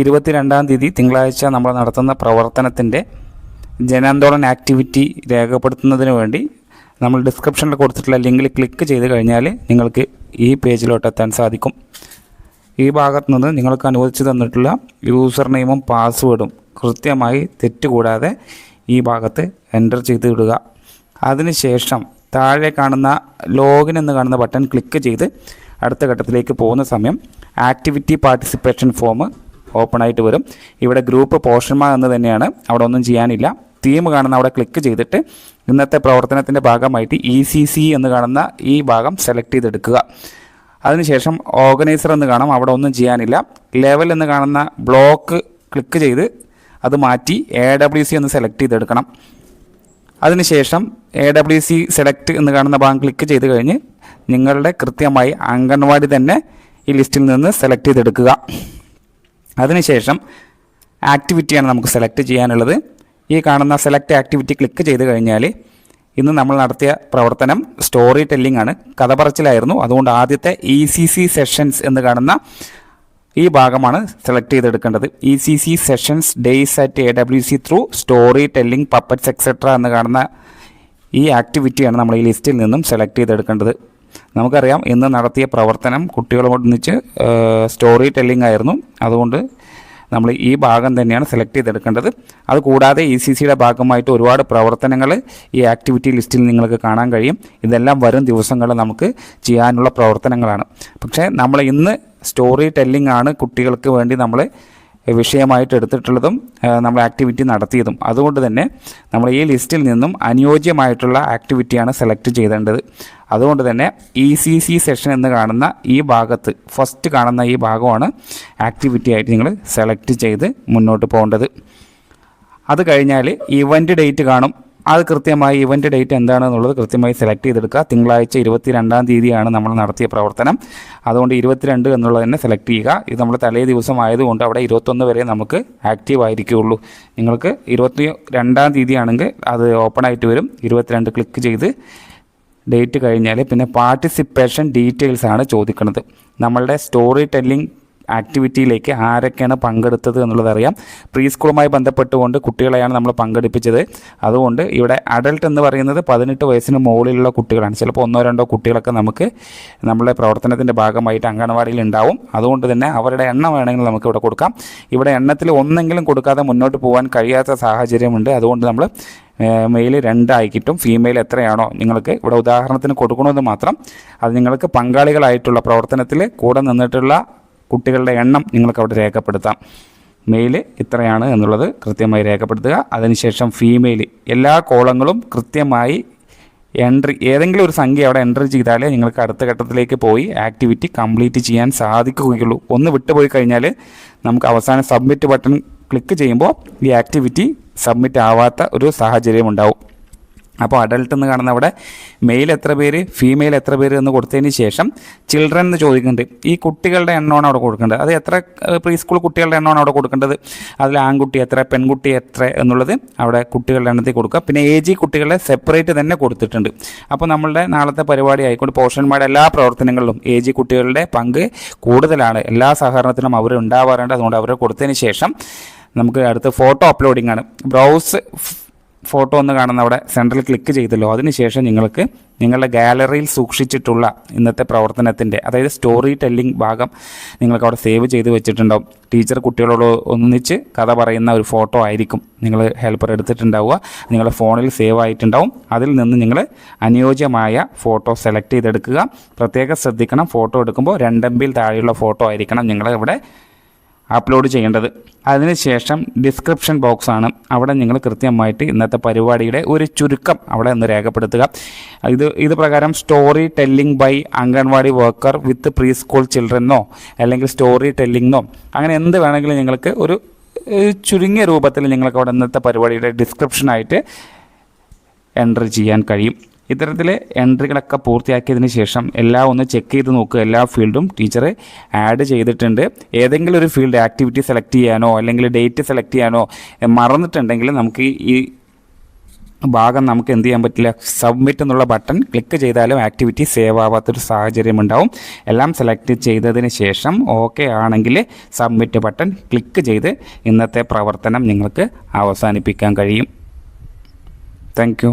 ഇരുപത്തിരണ്ടാം തീയതി തിങ്കളാഴ്ച നമ്മൾ നടത്തുന്ന പ്രവർത്തനത്തിന്റെ ജനാന്തോളൻ ആക്ടിവിറ്റി രേഖപ്പെടുത്തുന്നതിന് വേണ്ടി നമ്മൾ ഡിസ്ക്രിപ്ഷനിൽ കൊടുത്തിട്ടുള്ള ലിങ്കിൽ ക്ലിക്ക് ചെയ്ത് കഴിഞ്ഞാൽ നിങ്ങൾക്ക് ഈ പേജിലോട്ട് എത്താൻ സാധിക്കും. ഈ ഭാഗത്തു നിന്ന് നിങ്ങൾക്ക് അനുവദിച്ചു തന്നിട്ടുള്ള യൂസർ നെയിമും പാസ്വേഡും കൃത്യമായി തെറ്റുകൂടാതെ ഈ ഭാഗത്ത് എന്റർ ചെയ്ത് ഇടുക. അതിനുശേഷം താഴെ കാണുന്ന ലോഗിൻ എന്ന് കാണുന്ന ബട്ടൺ ക്ലിക്ക് ചെയ്ത് അടുത്ത ഘട്ടത്തിലേക്ക് പോകുന്ന സമയം ആക്ടിവിറ്റി പാർട്ടിസിപ്പേഷൻ ഫോം ഓപ്പൺ ആയിട്ട് വരും. ഇവിടെ ഗ്രൂപ്പ് പോഷന്മാർ എന്ന് തന്നെയാണ്. അവിടെ ഒന്നും ചെയ്യാനില്ല. തീം കാണുന്ന അവിടെ ക്ലിക്ക് ചെയ്തിട്ട് ഇന്നത്തെ പ്രവർത്തനത്തിന്റെ ഭാഗമായിട്ട് ഇ സി സി എന്ന് കാണുന്ന ഈ ഭാഗം സെലക്ട് ചെയ്തെടുക്കുക. അതിനുശേഷം ഓർഗനൈസർ എന്ന് കാണാം. അവിടെ ഒന്നും ചെയ്യാനില്ല. ലെവൽ എന്ന് കാണുന്ന ബ്ലോക്ക് ക്ലിക്ക് ചെയ്ത് അത് മാറ്റി എ ഡബ്ല്യു സി എന്ന് സെലക്ട് ചെയ്തെടുക്കണം. അതിനുശേഷം എ ഡബ്ല്യു സി സെലക്ട് എന്ന് കാണുന്ന ഭാഗം ക്ലിക്ക് ചെയ്ത് കഴിഞ്ഞ് നിങ്ങളുടെ കൃത്യമായി അംഗൻവാടി തന്നെ ഈ ലിസ്റ്റിൽ നിന്ന് സെലക്ട് ചെയ്തെടുക്കുക. അതിനുശേഷം ആക്ടിവിറ്റിയാണ് നമുക്ക് സെലക്ട് ചെയ്യാനുള്ളത്. ഈ കാണുന്ന സെലക്ട് ആക്ടിവിറ്റി ക്ലിക്ക് ചെയ്ത് കഴിഞ്ഞാൽ ഇന്ന് നമ്മൾ നടത്തിയ പ്രവർത്തനം സ്റ്റോറി ടെല്ലിംഗ് ആണ്. കഥ പറച്ചിലായിരുന്നു അതുകൊണ്ട് ആദ്യത്തെ ഇ സി സി സെഷൻസ് എന്ന് കാണുന്ന ഈ ഭാഗമാണ് select ചെയ്തെടുക്കേണ്ടത്. E C C sessions days at A W C through story telling puppets etcetera എന്ന് കാണുന്ന ഈ ആക്ടിവിറ്റിയാണ് നമ്മൾ ഈ ലിസ്റ്റിൽ നിന്നും സെലക്ട് ചെയ്തെടുക്കേണ്ടത്. നമുക്കറിയാം ഇന്ന് നടത്തിയ പ്രവർത്തനം കുട്ടികളോടൊന്നിച്ച് സ്റ്റോറി ടെല്ലിംഗ് ആയിരുന്നു. അതുകൊണ്ട് നമ്മൾ ഈ ഭാഗം തന്നെയാണ് സെലക്ട് ചെയ്തെടുക്കേണ്ടത്. അത് കൂടാതെ ഇ സി സിയുടെ ഭാഗമായിട്ട് ഒരുപാട് പ്രവർത്തനങ്ങൾ ഈ ആക്ടിവിറ്റി ലിസ്റ്റിൽ നിങ്ങൾക്ക് കാണാൻ കഴിയും. ഇതെല്ലാം വരും ദിവസങ്ങളിൽ നമുക്ക് ചെയ്യാനുള്ള പ്രവർത്തനങ്ങളാണ്. പക്ഷേ നമ്മൾ ഇന്ന് സ്റ്റോറി ടെല്ലിംഗ് ആണ് കുട്ടികൾക്ക് വേണ്ടി നമ്മൾ വിഷയമായിട്ട് എടുത്തിട്ടുള്ളതും നമ്മൾ ആക്ടിവിറ്റി നടത്തിയതും. അതുകൊണ്ട് തന്നെ നമ്മൾ ഈ ലിസ്റ്റിൽ നിന്നും അനുയോജ്യമായിട്ടുള്ള ആക്ടിവിറ്റിയാണ് സെലക്ട് ചെയ്തേണ്ടത്. അതുകൊണ്ട് തന്നെ ഇ സി സി സെഷൻ എന്ന് കാണുന്ന ഈ ഭാഗത്ത് ഫസ്റ്റ് കാണുന്ന ഈ ഭാഗമാണ് ആക്ടിവിറ്റി ആയിട്ട് നിങ്ങൾ സെലക്ട് ചെയ്ത് മുന്നോട്ട് പോകേണ്ടത്. അത് കഴിഞ്ഞാൽ ഇവന്റ് ഡേറ്റ് കാണും. അത് കൃത്യമായി ഇവന്റ് ഡേറ്റ് എന്താണെന്നുള്ളത് കൃത്യമായി സെലക്ട് ചെയ്തെടുക്കുക. തിങ്കളാഴ്ച ഇരുപത്തി രണ്ടാം തീയതിയാണ് നമ്മൾ നടത്തിയ പ്രവർത്തനം. അതുകൊണ്ട് ഇരുപത്തിരണ്ട് എന്നുള്ളത് തന്നെ സെലക്ട് ചെയ്യുക. ഇത് നമ്മൾ തലേ ദിവസം ആയതുകൊണ്ട് അവിടെ ഇരുപത്തൊന്ന് വരെ നമുക്ക് ആക്റ്റീവ് ആയിരിക്കുകയുള്ളൂ. നിങ്ങൾക്ക് ഇരുപത്തി രണ്ടാം തീയതിയാണെങ്കിൽ അത് ഓപ്പൺ ആയിട്ട് വരും. ഇരുപത്തിരണ്ട് ക്ലിക്ക് ചെയ്ത് ഡേറ്റ് കഴിഞ്ഞാൽ പിന്നെ പാർട്ടിസിപ്പേഷൻ ഡീറ്റെയിൽസ് ആണ് ചോദിക്കുന്നത്. നമ്മളുടെ സ്റ്റോറി ടെല്ലിംഗ് ആക്ടിവിറ്റിയിലേക്ക് ആരൊക്കെയാണ് പങ്കെടുത്തത് എന്നുള്ളത് അറിയാം പ്രീ സ്കൂളുമായി ബന്ധപ്പെട്ടുകൊണ്ട് കുട്ടികളെയാണ് നമ്മൾ പങ്കെടുപ്പിച്ചത്. അതുകൊണ്ട് ഇവിടെ അഡൾട്ട് എന്ന് പറയുന്നത് പതിനെട്ട് വയസ്സിന് മുകളിലുള്ള കുട്ടികളാണ്. ചിലപ്പോൾ ഒന്നോ രണ്ടോ കുട്ടികളൊക്കെ നമുക്ക് നമ്മുടെ പ്രവർത്തനത്തിന്റെ ഭാഗമായിട്ട് അംഗനവാടിയിൽ ഉണ്ടാവും. അതുകൊണ്ട് തന്നെ അവരുടെ എണ്ണം വേണമെങ്കിൽ നമുക്ക് ഇവിടെ കൊടുക്കാം. ഇവിടെ എണ്ണത്തിൽ ഒന്നെങ്കിലും കൊടുക്കാതെ മുന്നോട്ട് പോകാൻ കഴിയാത്ത സാഹചര്യമുണ്ട്. അതുകൊണ്ട് നമ്മൾ മെയിൽ രണ്ടായിക്കിട്ടും ഫീമെയിൽ എത്രയാണോ നിങ്ങൾക്ക് ഇവിടെ ഉദാഹരണത്തിന് കൊടുക്കണമെന്ന് മാത്രം. അത് നിങ്ങൾക്ക് പങ്കാളികളായിട്ടുള്ള പ്രവർത്തനത്തിൽ കൂടെ നിന്നിട്ടുള്ള കുട്ടികളുടെ എണ്ണം നിങ്ങൾക്ക് അവിടെ രേഖപ്പെടുത്താം. മെയിൽ ഇത്രയാണ് എന്നുള്ളത് കൃത്യമായി രേഖപ്പെടുത്തുക. അതിനുശേഷം ഫീമെയിൽ എല്ലാ കോളങ്ങളും കൃത്യമായി എൻട്രി ഏതെങ്കിലും ഒരു സംഖ്യ അവിടെ എൻട്രി ചെയ്താലേ നിങ്ങൾക്ക് അടുത്ത ഘട്ടത്തിലേക്ക് പോയി ആക്ടിവിറ്റി കംപ്ലീറ്റ് ചെയ്യാൻ സാധിക്കുകയുള്ളൂ. ഒന്ന് വിട്ടുപോയി കഴിഞ്ഞാൽ നമുക്ക് അവസാനം സബ്മിറ്റ് ബട്ടൺ ക്ലിക്ക് ചെയ്യുമ്പോൾ ഈ ആക്ടിവിറ്റി സബ്മിറ്റ് ആവാത്ത ഒരു സാഹചര്യം ഉണ്ടാവും അപ്പോൾ അഡൽട്ട് എന്ന് കാണുന്ന അവിടെ മെയിൽ എത്ര പേര് ഫീമെയിൽ എത്ര പേര് എന്ന് കൊടുത്തതിന് ശേഷം ചിൽഡ്രൻ എന്ന് ചോദിക്കുന്നുണ്ട്. ഈ കുട്ടികളുടെ എണ്ണമാണ് അവിടെ കൊടുക്കേണ്ടത്. അത് എത്ര പ്രീ സ്കൂൾ കുട്ടികളുടെ എണ്ണമാണ് അവിടെ കൊടുക്കേണ്ടത്? അതിൽ ആൺകുട്ടി എത്ര പെൺകുട്ടി എത്ര എന്നുള്ളത് അവിടെ കുട്ടികളുടെ എണ്ണത്തിൽ കൊടുക്കുക. പിന്നെ എ ജി കുട്ടികളെ സെപ്പറേറ്റ് തന്നെ കൊടുത്തിട്ടുണ്ട്. അപ്പോൾ നമ്മളുടെ നാളത്തെ പരിപാടി ആയിക്കൊണ്ട് പോഷന്മാരുടെ എല്ലാ പ്രവർത്തനങ്ങളിലും എ ജി കുട്ടികളുടെ പങ്ക് കൂടുതലാണ്. എല്ലാ സഹകരണത്തിലും അവർ ഉണ്ടാവാറുണ്ട്. അതുകൊണ്ട് അവരെ കൊടുത്തതിന് ശേഷം നമുക്ക് അടുത്ത് ഫോട്ടോ അപ്ലോഡിംഗ് ആണ്. ബ്രൗസ് ഫോട്ടോ ഒന്ന് കാണുന്ന അവിടെ സെൻട്രൽ ക്ലിക്ക് ചെയ്തല്ലോ. അതിനുശേഷം നിങ്ങൾക്ക് നിങ്ങളുടെ ഗാലറിയിൽ സൂക്ഷിച്ചിട്ടുള്ള ഇന്നത്തെ പ്രവർത്തനത്തിന്റെ അതായത് സ്റ്റോറി ടെല്ലിംഗ് ഭാഗം നിങ്ങൾക്ക് അവിടെ സേവ് ചെയ്ത് വെച്ചിട്ടുണ്ടാവും. ടീച്ചർ കുട്ടികളോട് ഒന്നിച്ച് കഥ പറയുന്ന ഒരു ഫോട്ടോ ആയിരിക്കും നിങ്ങൾ ഹെൽപ്പർ എടുത്തിട്ടുണ്ടാവുക. നിങ്ങളുടെ ഫോണിൽ സേവ് ആയിട്ടുണ്ടാവും. അതിൽ നിന്ന് നിങ്ങൾ അനുയോജ്യമായ ഫോട്ടോ സെലക്ട് ചെയ്തെടുക്കുക. പ്രത്യേകം ശ്രദ്ധിക്കണം ഫോട്ടോ എടുക്കുമ്പോൾ രണ്ടമ്പിൽ താഴെയുള്ള ഫോട്ടോ ആയിരിക്കണം നിങ്ങൾ ഇവിടെ അപ്ലോഡ് ചെയ്യേണ്ടത്. അതിനുശേഷം ഡിസ്ക്രിപ്ഷൻ ബോക്സ് ആണ്. അവിടെ നിങ്ങൾ കൃത്യമായിട്ട് ഇന്നത്തെ പരിപാടിയുടെ ഒരു ചുരുക്കം അവിടെ ഒന്ന് രേഖപ്പെടുത്തുക. ഇത് ഇത് പ്രകാരം story telling by anganwadi worker with pre school ചിൽഡ്രനോ അല്ലെങ്കിൽ സ്റ്റോറി ടെല്ലിംഗോ അങ്ങനെ എന്ത് വേണമെങ്കിലും നിങ്ങൾക്ക് ഒരു ചുരുങ്ങിയ രൂപത്തിൽ നിങ്ങൾക്ക് അവിടെ ഇന്നത്തെ പരിപാടിയുടെ ഡിസ്ക്രിപ്ഷനായിട്ട് എന്റർ ചെയ്യാൻ കഴിയും. ഇത്തരത്തിൽ എൻട്രികളൊക്കെ പൂർത്തിയാക്കിയതിന് ശേഷം എല്ലാം ഒന്ന് ചെക്ക് ചെയ്ത് നോക്കുക. എല്ലാ ഫീൽഡും ടീച്ചർ ആഡ് ചെയ്തിട്ടുണ്ട്. ഏതെങ്കിലും ഒരു ഫീൽഡ് ആക്ടിവിറ്റി സെലക്ട് ചെയ്യാനോ അല്ലെങ്കിൽ ഡേറ്റ് സെലക്ട് ചെയ്യാനോ മറന്നിട്ടുണ്ടെങ്കിൽ നമുക്ക് ഈ ഭാഗം നമുക്ക് എന്ത് ചെയ്യാൻ പറ്റില്ല? സബ്മിറ്റ് എന്നുള്ള ബട്ടൺ ക്ലിക്ക് ചെയ്താലും ആക്ടിവിറ്റി സേവ് ആവാത്തൊരു സാഹചര്യം ഉണ്ടാവും. എല്ലാം സെലക്ട് ചെയ്തതിന് ശേഷം ഓക്കെ ആണെങ്കിൽ സബ്മിറ്റ് ബട്ടൺ ക്ലിക്ക് ചെയ്ത് ഇന്നത്തെ പ്രവർത്തനം നിങ്ങൾക്ക് അവസാനിപ്പിക്കാൻ കഴിയും. താങ്ക്